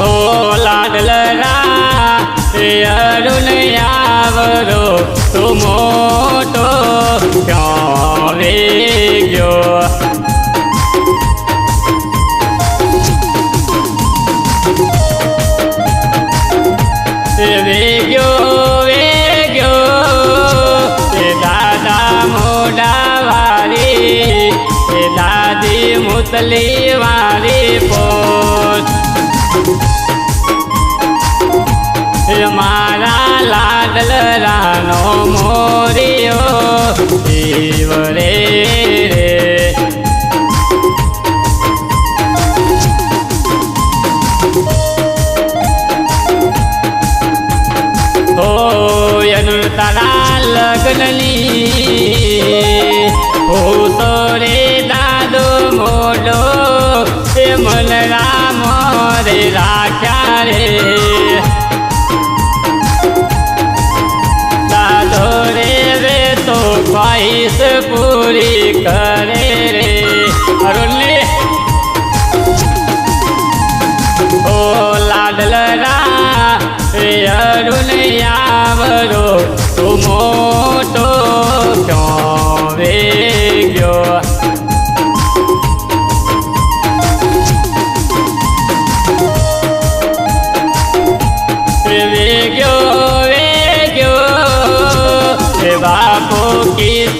ઓ લાડલરા અરુણ આવરો. તું મોટો ક્યાં ગયો એ દાદા એ મુતલી વારી મોરિયો જીવ રે રે હોયનું તારા લગ્નની હું તો રે દાદો મોડો એ મન રામ રે રાખ્યા ખ્વાઈશ પૂરી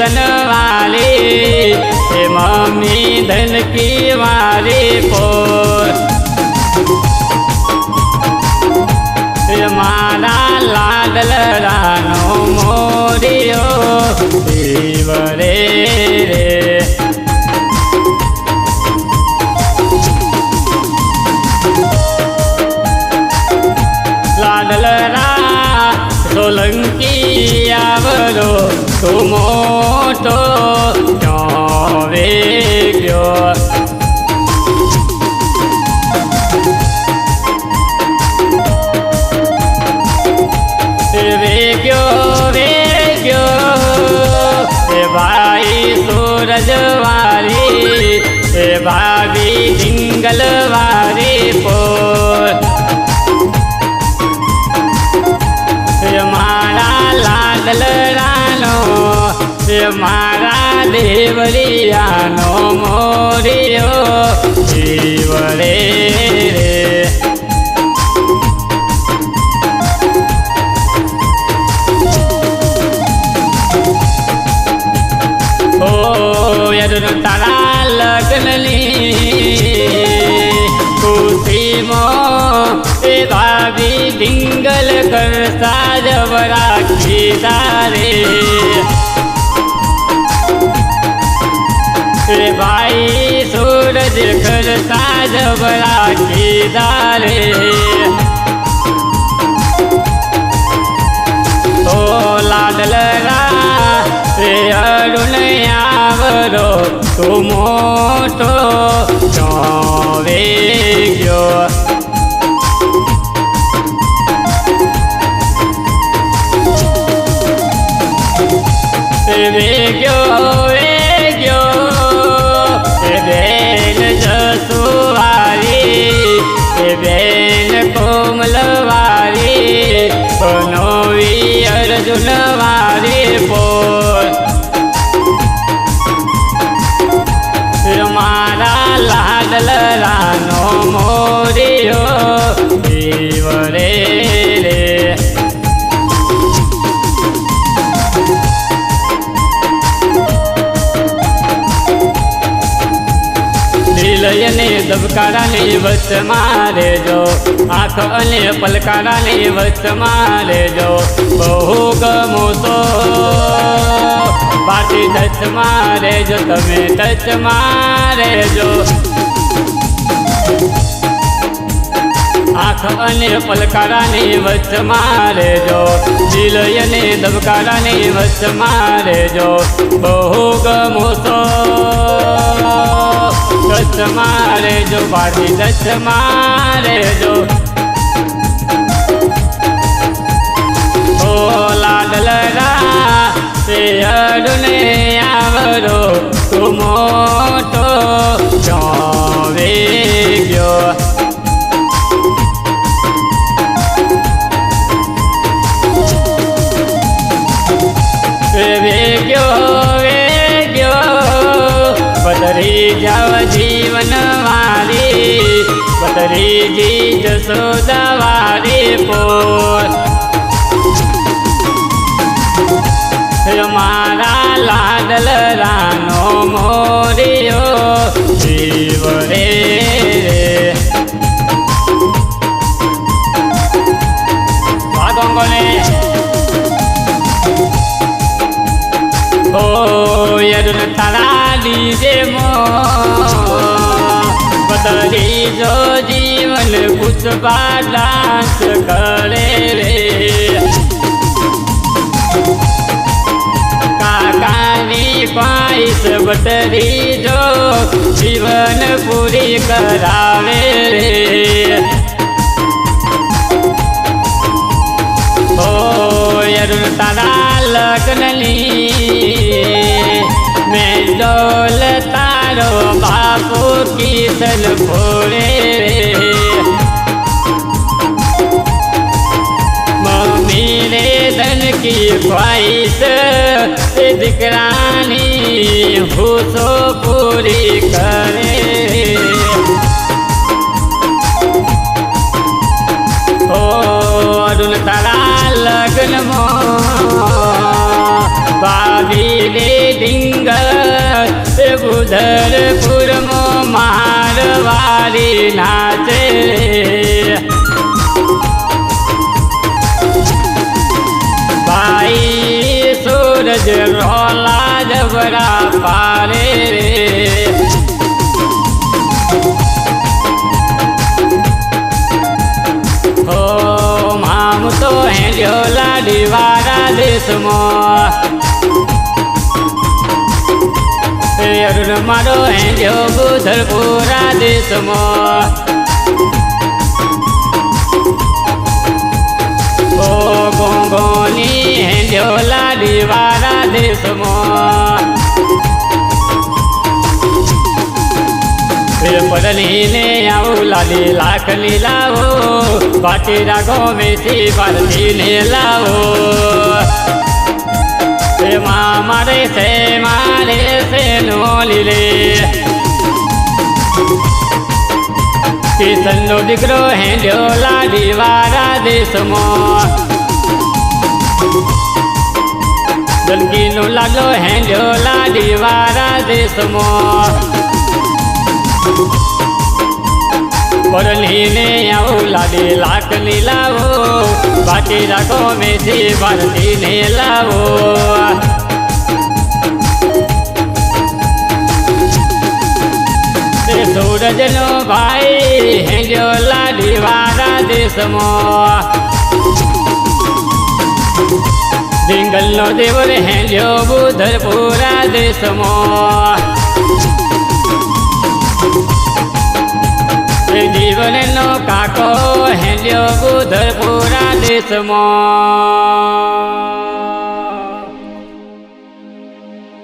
કીર્તન વાલી હે મમ્મી ધનકી વાલી પોર. હે મારા લાડલ રાનો મોરિયો દેવ રે. રે લાડલરા સોલંકી આવરો તું મોટો ક્યાં વે ગયો ભાઈ સૂરજ વારી એ ભાભી ડિંગલ મારા દેવરિયાનો મોરિયો જીવ રે. ઓ યદુન તારા લગ્નની ખુશીમાં એ ભાભી ડિંગલ કરતા જવરા કીધા રે ભાઈ સૂરજ ખરતા જબરા કીધા રે ઓ લાડલરા રે અરુણ આવરો તું મોટો ક્યાં ધબકારાની વચમાં જો. આંખ અને પલકારાની વચમાં રેજો બહુ ગમો તો. બાકી ટચમાં રહેજો તમે મારે જો. આંખ અને પલકારાની વચ્ચે મારે જો. દિલ અને ધબકારાની વચ્ચમાં રહેજો બહુ ગમો છો ટચમાં રહેજો બાકી ટચમાં રહેજો ઓ લાડલરા તે અડુને આવરો. તું બદરી જીવન મારી. બદરી જી જસોદા વારી પોર મારા લાડલ રાનો મોરિયો. જીવ રે ડાન્સ કરે રે. કાકાની પાઈસ બટરી જો જીવન પૂરી કરાવે રે. ઓ અરુણ તારા લગ્નની મેં ડોલ તારો બાપુ કીર્તન ફોડે ધન ભાઈ છે તે દીકરાની હુસો પૂરી કરે. ઓ અરુણ તારા લગ્નમાં ભાભી રે ડિંગલ તે બુધરપુરમાં મારવારી નાચે. સૂરજ રોલા જબરા પારે રે. તો હેલ્યો લાડી વારા દેશમાં. અરુણ, મારો હેલ્યો બુધરપુરા દેશમાં. ઓ ગોંગોની હેલ્યો લાડી વારા દેશમાં પડલીને આવું લાલી લાખની લાવો બાટી રાખો મેથી પારતીને લાવો એમાં મારે છે મારે છે નો લીલે કિશનનો દીકરો હેડ્યો લાડી વાળા દેશમાં જનકીનો લાડો હેંડ્યો લાડી વારા દેશમાં. પરલીને આવું લાડે લાકની લાવો, બાકી રાખો મેથી ભારતીને લાવો. સૂરજનો ભાઈ હેંડ્યો લાડી વારા દેશમાં. જંગલનો દેવર હેડ્યો બુધરપુરા દેશમાં. જીવનનો કાકો હેલ્યો બુધરપુરા દેશમાં.